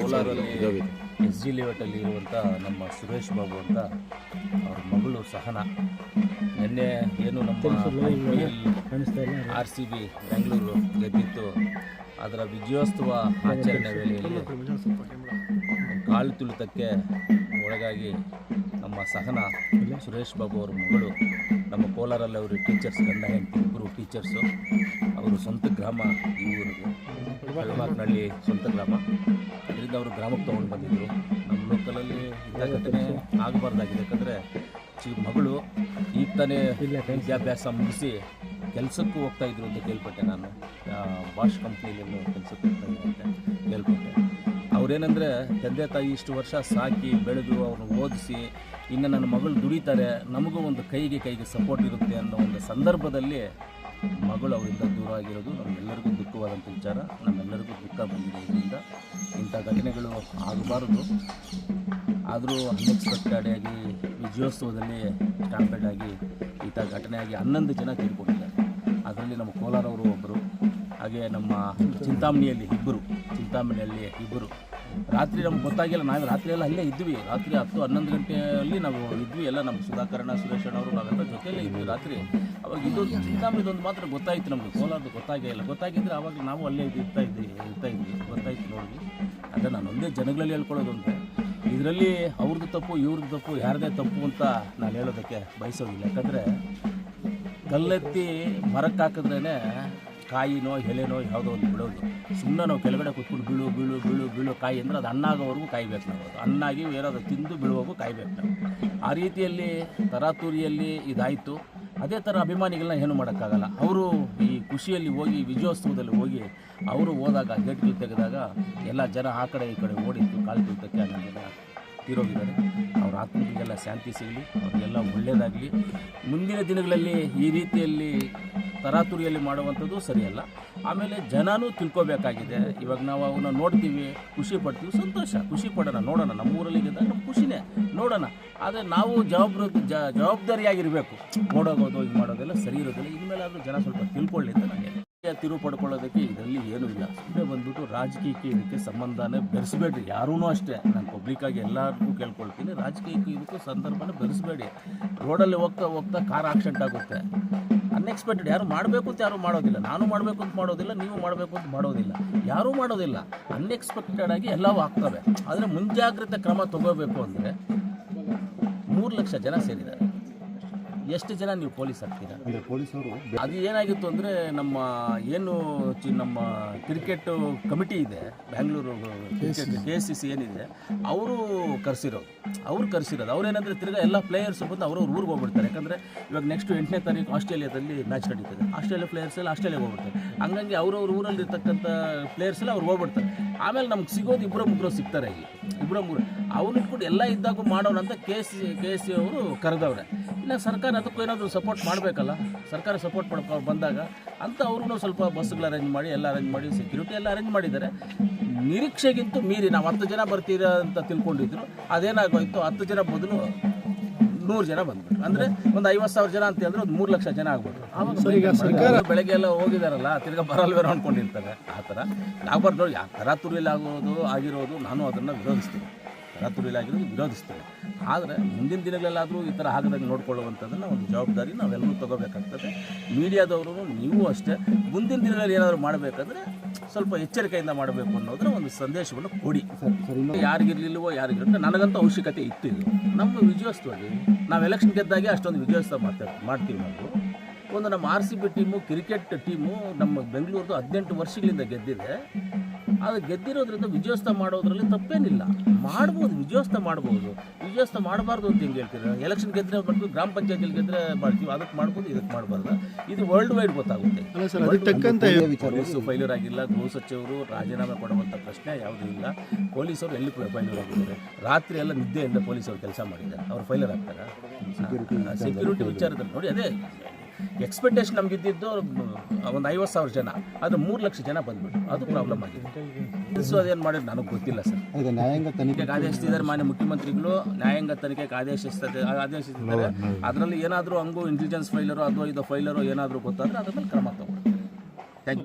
ಕೋಲಾರಲ್ಲಿ S G ಲೇಔಟಲ್ಲಿ ಇರುವಂಥ ನಮ್ಮ ಸುರೇಶ್ ಬಾಬು ಅಂತ ಅವ್ರ ಮಗಳು ಸಹನ. ನಿನ್ನೆ ಏನು ನಮ್ಮ ಆರ್ ಸಿ ಬಿ ಬೆಂಗಳೂರು ಗೆದ್ದಿತ್ತು. ಅದರ ವಿಜಯೋತ್ಸವ ಆಚರಣೆ ವೇಳೆಯಲ್ಲಿ ಕಾಲು ತುಳಿತಕ್ಕೆ ಒಳಗಾಗಿ ನಮ್ಮ ಸಹನ ಸುರೇಶ್ ಬಾಬು ಅವ್ರ ಮಗಳು ನಮ್ಮ ಕೋಲಾರಲ್ಲಿ ಅವರು ಟೀಚರ್ಸ್ ಗಂಡ ಹೆಂಡತಿ ಇಬ್ಬರು ಟೀಚರ್ಸು ಅವರು ಸ್ವಂತ ಗ್ರಾಮ ಈ ಊರಿಗೆ. ಹಳ್ಮಾಕ್ನಹಳ್ಳಿ ಸ್ವಂತ ಗ್ರಾಮ. ಅದರಿಂದ ಅವರು ಗ್ರಾಮಕ್ಕೆ ತೊಗೊಂಡು ಬಂದಿದ್ದರು ನಮ್ಮ ಲೋಕಲಲ್ಲಿ ಇಂಥ ಘಟನೆ ಆಗಬಾರ್ದಾಗಿದೆ. ಯಾಕಂದರೆ ಚಿ ಮಗಳು ಈಗ ತಾನೇ ವಿದ್ಯಾಭ್ಯಾಸ ಮುಗಿಸಿ ಕೆಲಸಕ್ಕೂ ಹೋಗ್ತಾ ಇದ್ರು ಅಂತ ಕೇಳ್ಪಟ್ಟೆ ನಾನು. ಬಾಷ್ ಕಂಪ್ನಿಯಲ್ಲಿ ಕೆಲಸಕ್ಕೆ ಹೋಗ್ತಾ ಇದ್ರು ಅಂತ ಕೇಳ್ಪಟ್ಟೆ. ಅವ್ರೇನೆಂದರೆ, ತಂದೆ ತಾಯಿ ಇಷ್ಟು ವರ್ಷ ಸಾಕಿ, ಬೆಳೆದು ಅವ್ರನ್ನ ಓದಿಸಿ, ಇನ್ನು ನನ್ನ ಮಗಳು ದುಡಿತಾರೆ. ನಮಗೂ ಒಂದು ಕೈಗೆ ಕೈಗೆ ಸಪೋರ್ಟ್ ಇರುತ್ತೆ ಅನ್ನೋ ಒಂದು ಸಂದರ್ಭದಲ್ಲಿ ಮಗಳು ಅವರಿಂದ ದೂರ ಆಗಿರೋದು ನಮ್ಮೆಲ್ಲರಿಗೂ ದುಃಖವಾದಂಥ ವಿಚಾರ. ನಮ್ಮೆಲ್ಲರಿಗೂ ದುಃಖ ಬಂದಿದೆ ಇದರಿಂದ. ಇಂಥ ಘಟನೆಗಳು ಆಗಬಾರದು. ಆದರೂ ಅನ್ಎಕ್ಸ್ಪೆಕ್ಟೆಡ್ ಆಗಿ ವಿಜಯೋತ್ಸವದಲ್ಲಿ ಸ್ಟಾಂಪೇಡ್ ಆಗಿ ಇಂಥ ಘಟನೆ ಆಗಿ ಹನ್ನೊಂದು ಜನ ತೀರ್ಕೊಂಡಿದ್ದಾರೆ. ಅದರಲ್ಲಿ ನಮ್ಮ ಕೋಲಾರವರು ಒಬ್ಬರು, ಹಾಗೆ ನಮ್ಮ ಚಿಂತಾಮಣಿಯಲ್ಲಿ ಇಬ್ಬರು ಚಿಂತಾಮಣಿಯಲ್ಲಿ ಇಬ್ಬರು. ರಾತ್ರಿ ನಮ್ಗೆ ಗೊತ್ತಾಗಿಲ್ಲ ನಾವು ರಾತ್ರಿ ಎಲ್ಲ ಅಲ್ಲೇ ಇದ್ವಿ. ರಾತ್ರಿ ಹತ್ತು, ಹನ್ನೊಂದು ಗಂಟೆಯಲ್ಲಿ ನಾವು ಇದ್ವಿ, ಎಲ್ಲ ನಮ್ಮ ಸುಧಾಕರಣ ಸುರೇಶಣ್ಣ ಅವರು ನಾವೆಲ್ಲ ಜೊತೆಯಲ್ಲೇ ಇದ್ವಿ ರಾತ್ರಿ. ಅವಾಗ ಇದು ಚಿಂತಾಮಣಿದೊಂದು ಮಾತ್ರ ಗೊತ್ತಾಯಿತು ನಮಗೆ ಕೋಲಾರದು ಗೊತ್ತಾಗೇ ಇಲ್ಲ. ಅವಾಗ ನಾವು ಅಲ್ಲೇ ಇದು ಇರ್ತಾ ಇದ್ವಿ ಇರ್ತಾ ಇದ್ವಿ, ಗೊತ್ತಾಯ್ತು ನೋಡಿ. ಅದೇ ನಾನು ಒಂದೇ ಜನಗಳಲ್ಲಿ ಹೇಳ್ಕೊಳ್ಳೋದು ಅಂತ ಇದರಲ್ಲಿ ಅವ್ರದ್ದು ತಪ್ಪು, ಇವ್ರದ್ದು ತಪ್ಪು, ಯಾರದೇ ತಪ್ಪು ಅಂತ ನಾನು ಹೇಳೋದಕ್ಕೆ ಬಯಸೋದಿಲ್ಲ. ಯಾಕಂದರೆ ಕಲ್ಲೆತ್ತಿ ಮರಕ್ಕೆ ಹಾಕಿದ್ರೇ ಕಾಯಿನೋ ಎಲೆನೋ ಯಾವುದೋ ಒಂದು ಬಿಡೋದು. ಸುಮ್ಮನೆ ನಾವು ಕೆಳಗಡೆ ಕೂತ್ಕೊಂಡು ಬೀಳು ಬೀಳು ಬೀಳು ಬೀಳು ಕಾಯಿ ಅಂದರೆ ಅದು ಹಣ್ಣಾಗೋವರೆಗೂ ಕಾಯ್ಬೇಕು ನಾವು. ಅದು ಹಣ್ಣಾಗಿ ಏನಾದರೂ ತಿಂದು ಬೀಳುವಾಗೂ ಕಾಯ್ಬೇಕು ನಾವು. ಆ ರೀತಿಯಲ್ಲಿ ತರಾತುರಿಯಲ್ಲಿ ಇದಾಯಿತು. ಅದೇ ಥರ ಅಭಿಮಾನಿಗಳನ್ನ ಏನು ಮಾಡೋಕ್ಕಾಗಲ್ಲ. ಅವರು ಈ ಖುಷಿಯಲ್ಲಿ ಹೋಗಿ, ವಿಜಯೋತ್ಸವದಲ್ಲಿ ಹೋಗಿ ಅವರು ಹೋದಾಗ ಗೇಟ್ಗಳು ತೆಗೆದಾಗ ಎಲ್ಲ ಜನ ಆ ಕಡೆ ಈ ಕಡೆ ಓಡಿತ್ತು ಕಾಲು ತುಳಿತಕ್ಕೆ ಅನ್ನೋದನ್ನು ತೀರೋಗಿದ್ದಾರೆ. ಆತ್ಮಗಳಿಗೆಲ್ಲ ಶಾಂತಿ ಸಿಗಲಿ, ಅವರಿಗೆಲ್ಲ ಒಳ್ಳೆಯದಾಗಲಿ. ಮುಂದಿನ ದಿನಗಳಲ್ಲಿ ಈ ರೀತಿಯಲ್ಲಿ ತರಾತುರಿಯಲ್ಲಿ ಮಾಡುವಂಥದ್ದು ಸರಿಯಲ್ಲ. ಆಮೇಲೆ ಜನನೂ ತಿಳ್ಕೊಬೇಕಾಗಿದೆ. ಇವಾಗ ನಾವು ಅವನ್ನ ನೋಡ್ತೀವಿ, ಖುಷಿ ಪಡ್ತೀವಿ, ಸಂತೋಷ. ಖುಷಿ ಪಡೋಣ, ನೋಡೋಣ. ನಮ್ಮೂರಲ್ಲಿ ಇದ್ದಾಗ ನಮ್ಮ ಖುಷಿನೇ. ನೋಡೋಣ. ಆದರೆ ನಾವು ಜವಾಬ್ದಾರಿ ಜವಾಬ್ದಾರಿಯಾಗಿರಬೇಕು. ನೋಡೋದು ಇದು ಮಾಡೋದೆಲ್ಲ ಸರಿ ಇರೋದಿಲ್ಲ. ಇನ್ಮೇಲಾದರೂ ಜನ ಸ್ವಲ್ಪ ತಿಳ್ಕೊಳ್ಳಿ ಅಂತ ನನಗೆ ತಿರು ಪಡ್ಕೊಳ್ಳೋದಕ್ಕೆ ಇದರಲ್ಲಿ ಏನೂ ಇಲ್ಲ. ಸುಮ್ಮನೆ ಬಂದ್ಬಿಟ್ಟು ರಾಜಕೀಯಕ್ಕೆ ಇದಕ್ಕೆ ಸಂಬಂಧನೇ ಬೆರೆಸಬೇಡ್ರಿ. ಯಾರೂ ಅಷ್ಟೇ. ನಾನು ಪಬ್ಲಿಕ್ಕಾಗಿ ಎಲ್ಲರಿಗೂ ಕೇಳ್ಕೊಳ್ತೀನಿ. ರಾಜಕೀಯಕ್ಕೆ ಇದಕ್ಕೂ ಸಂದರ್ಭನೇ ಬೆರೆಸಬೇಡಿ. ರೋಡಲ್ಲಿ ಹೋಗ್ತಾ ಹೋಗ್ತಾ ಕಾರ್ ಆಕ್ಸಿಡೆಂಟ್ ಆಗುತ್ತೆ. ಅನ್ಎಕ್ಸ್ಪೆಕ್ಟೆಡ್ ಯಾರು ಮಾಡಬೇಕು ಅಂತ ಯಾರು ಮಾಡೋದಿಲ್ಲ. ನಾನು ಮಾಡಬೇಕು ಅಂತ ಮಾಡೋದಿಲ್ಲ, ನೀವು ಮಾಡಬೇಕು ಅಂತ ಮಾಡೋದಿಲ್ಲ. ಯಾರೂ ಮಾಡೋದಿಲ್ಲ. ಅನ್ಎಕ್ಸ್ಪೆಕ್ಟೆಡ್ ಆಗಿ ಎಲ್ಲವೂ ಆಗ್ತವೆ. ಆದರೆ ಮುಂಜಾಗ್ರತೆ ಕ್ರಮ ತಗೋಬೇಕು ಅಂದರೆ ಮೂರು ಲಕ್ಷ ಜನ ಸೇರಿದ್ದಾರೆ. ಎಷ್ಟು ಜನ ನೀವು ಪೊಲೀಸ್ ಆಗ್ತೀರಾ? ಅಂದರೆ ಪೊಲೀಸರು ಅದು ಏನಾಗಿತ್ತು ಅಂದರೆ ನಮ್ಮ ಏನು ಚಿ ನಮ್ಮ ಕ್ರಿಕೆಟ್ ಕಮಿಟಿ ಇದೆ Bangalore cricket K S C C ಏನಿದೆ ಅವರು ಕರೆಸಿರೋದು. ಅವ್ರು ಕರೆಸಿರೋದು. ಅವ್ರೇನಂದರೆ ತಿರ್ಗಾ ಎಲ್ಲ ಪ್ಲೇಯರ್ಸ್ ಬಂದು ಅವ್ರವ್ರು ಊರಿಗೆ ಹೋಗ್ಬಿಡ್ತಾರೆ. ಯಾಕಂದರೆ ಇವಾಗ ನೆಕ್ಸ್ಟ್ ಎಂಟನೇ ತಾರೀಕು ಆಸ್ಟ್ರೇಲಿಯಾದಲ್ಲಿ ಮ್ಯಾಚ್ ನಡೀತದೆ. ಆಸ್ಟ್ರೇಲಿಯಾ ಪ್ಲೇಯರ್ಸ್ ಎಲ್ಲ ಆಸ್ಟ್ರೇಲಿಯಾಗೆ ಹೋಗ್ಬಿಡ್ತಾರೆ. ಹಂಗಾಗಿ ಅವ್ರವ್ರ ಊರಲ್ಲಿ ಇರ್ತಕ್ಕಂಥ ಪ್ಲೇಯರ್ಸ್ ಎಲ್ಲ ಅವ್ರು ಹೋಗ್ಬಿಡ್ತಾರೆ. ಆಮೇಲೆ ನಮ್ಗೆ ಸಿಗೋದು ಇಬ್ಬರು ಮುಗ್ರು ಸಿಗ್ತಾರೆ ಇಲ್ಲಿ. ಇಬ್ಬರು ಮುಗ್ರು. ಅವ್ರು ಇಟ್ಕೊಂಡು ಎಲ್ಲ ಇದ್ದಾಗೂ ಮಾಡೋಣ ಅಂತ K C K S C ಅವರು ಕರೆದವ್ರೆ. ಇನ್ನು ಸರ್ಕಾರ ಅದಕ್ಕೂ ಏನಾದರೂ ಸಪೋರ್ಟ್ ಮಾಡಬೇಕಲ್ಲ? ಸರ್ಕಾರ ಸಪೋರ್ಟ್ ಮಾಡ್ಕೊ ಬಂದಾಗ ಅಂತ ಅವ್ರೂ ಸ್ವಲ್ಪ ಬಸ್ಗಳು ಅರೇಂಜ್ ಮಾಡಿ ಎಲ್ಲ ಅರೇಂಜ್ ಮಾಡಿ ಸೆಕ್ಯೂರಿಟಿ ಎಲ್ಲ ಅರೇಂಜ್ ಮಾಡಿದ್ದಾರೆ. ನಿರೀಕ್ಷೆಗಿಂತೂ ಮೀರಿ ನಾವು ಹತ್ತು ಜನ ಬರ್ತೀರಾ ಅಂತ ತಿಳ್ಕೊಂಡಿದ್ರು. ಅದೇನಾಗೋಯ್ತು? ಹತ್ತು ಜನ ಬದಲು ನೂರು ಜನ ಬಂದ್ಬಿಟ್ರು. ಅಂದರೆ ಒಂದು ಐವತ್ತು ಸಾವಿರ ಜನ ಅಂತ ಹೇಳಿದ್ರೆ ಒಂದು ಮೂರು ಲಕ್ಷ ಜನ ಆಗ್ಬಿಟ್ರು. ಆವಾಗ ಬೆಳಗ್ಗೆ ಎಲ್ಲ ಹೋಗಿದಾರಲ್ಲ ತಿರ್ಗಿ ಬರಲ್ವೇ ಅಂದ್ಕೊಂಡಿರ್ತಾರೆ ಆ ಥರ. ನಾವು ಬರ್ದವ್ರು ಯಾವ ಥರ ತುರ್ಲಿಲ್ಲ ಆಗೋದು ಆಗಿರೋದು ನಾನು ಅದನ್ನು ವಿರೋಧಿಸ್ತೀನಿ. ತರಾತುರಿಯಲ್ಲಿ ಆಗಿರೋದು ವಿರೋಧಿಸ್ತೇವೆ ಆದರೆ ಮುಂದಿನ ದಿನಗಳಲ್ಲಾದರೂ ಈ ಥರ ಆಗದಂಗೆ ನೋಡ್ಕೊಳ್ಳುವಂಥದ್ದನ್ನು ಒಂದು ಜವಾಬ್ದಾರಿ ನಾವೆಲ್ಲರೂ ತಗೋಬೇಕಾಗ್ತದೆ. ಮೀಡಿಯಾದವರು ನೀವು ಅಷ್ಟೇ. ಮುಂದಿನ ದಿನಗಳಲ್ಲಿ ಏನಾದರೂ ಮಾಡಬೇಕಾದ್ರೆ ಸ್ವಲ್ಪ ಎಚ್ಚರಿಕೆಯಿಂದ ಮಾಡಬೇಕು ಅನ್ನೋದ್ರ ಒಂದು ಸಂದೇಶವನ್ನು ಕೊಡಿ. ಯಾರಿಗಿರಲಿಲ್ಲವೋ ಯಾರಿಗಿರಲಿಲ್ಲ ನನಗಂತೂ ಅವಶ್ಯಕತೆ ಇತ್ತು ಇದು. ನಮ್ಮ ವಿಜಯೋತ್ಸವದಲ್ಲಿ ನಾವು ಎಲೆಕ್ಷನ್ ಗೆದ್ದಾಗೆ ಅಷ್ಟೊಂದು ವಿಜಯೋತ್ಸವ ಮಾಡ್ತಾ ಮಾಡ್ತೀವಿ ನಾವು. ಒಂದು ನಮ್ಮ R C B team cricket team ನಮ್ಮ ಬೆಂಗಳೂರದು ಹದಿನೆಂಟು ವರ್ಷಗಳಿಂದ ಗೆದ್ದಿದೆ. ಅದು ಗೆದ್ದಿರೋದ್ರಿಂದ ವಿಜಯೋತ್ಸವ ಮಾಡೋದ್ರಲ್ಲಿ ತಪ್ಪೇನಿಲ್ಲ. ಮಾಡ್ಬೋದು ವಿಜಯೋತ್ಸವ ಮಾಡ್ಬೋದು. ವಿಜಯೋತ್ಸವ ಮಾಡಬಾರ್ದು ಅಂತ ಹಿಂಗೆ ಹೇಳ್ತೀರಾ? ಎಲೆಕ್ಷನ್ ಗೆದ್ದರೆ ಮಾಡ್ತೀವಿ ಗ್ರಾಮ ಪಂಚಾಯಿತಿ ಗೆದ್ದರೆ ಮಾಡ್ತೀವಿ ಅದಕ್ಕೆ ಮಾಡ್ಬೋದು ಇದಕ್ಕೆ ಮಾಡಬಾರ್ದು. ಇದು ವರ್ಲ್ಡ್ ವೈಡ್ ಗೊತ್ತಾಗುತ್ತೆ. ಪೊಲೀಸು ಫೈಲರ್ ಆಗಿಲ್ಲ ಗೃಹ ಸಚಿವರು ರಾಜೀನಾಮೆ ಕೊಡುವಂಥ ಪ್ರಶ್ನೆ ಯಾವುದೂ ಇಲ್ಲ. ಪೊಲೀಸರು ಎಲ್ಲಿ ಫೈಲ್ಯೂರ್ ಆಗಿದ್ದಾರೆ. ರಾತ್ರಿ ಎಲ್ಲ ನಿದ್ದೆಯಿಂದ ಪೊಲೀಸರು ಕೆಲಸ ಮಾಡಿದ್ದಾರೆ. ಅವ್ರು ಫೈಲರ್ ಆಗ್ತಾರೆ? ಸೆಕ್ಯೂರಿಟಿ ವಿಚಾರದಲ್ಲಿ ನೋಡಿ ಅದೇ ಎಕ್ಸ್ಪೆಕ್ಟೇಷನ್ ನಮ್ಗೆ ಇದ್ದಿದ್ದು ಒಂದು ಐವತ್ತು ಸಾವಿರ ಜನ. ಅದು ಮೂರು ಲಕ್ಷ ಜನ ಬಂದ್ಬಿಟ್ಟು ಅದು ಪ್ರಾಬ್ಲಮ್ ಆಗಿದೆ. ಸೊ ಅದೇನು ಮಾಡಿದ್ರು? ನನಗೆ ಗೊತ್ತಿಲ್ಲ ಸರ್. ಈಗ ನ್ಯಾಯಾಂಗ ತನಿಖೆ ತನಿಖೆಗೆ ಆದೇಶಿಸಿದ್ದಾರೆ ಮಾನ್ಯ ಮುಖ್ಯಮಂತ್ರಿಗಳು. ನ್ಯಾಯಾಂಗ ತನಿಖೆಗೆ ಆದೇಶಿಸ್ತದೆ ಆದೇಶಿಸಿದ್ದಾರೆ. ಅದರಲ್ಲಿ ಏನಾದರೂ ಹಂಗು ಇಂಟೆಲಿಜೆನ್ಸ್ ಫೈಲರು ಅಥವಾ ಇದು ಫೈಲರು ಏನಾದರೂ ಗೊತ್ತಾದರೆ ಅದ್ರ ಮೇಲೆ ಕ್ರಮ ತಗೋ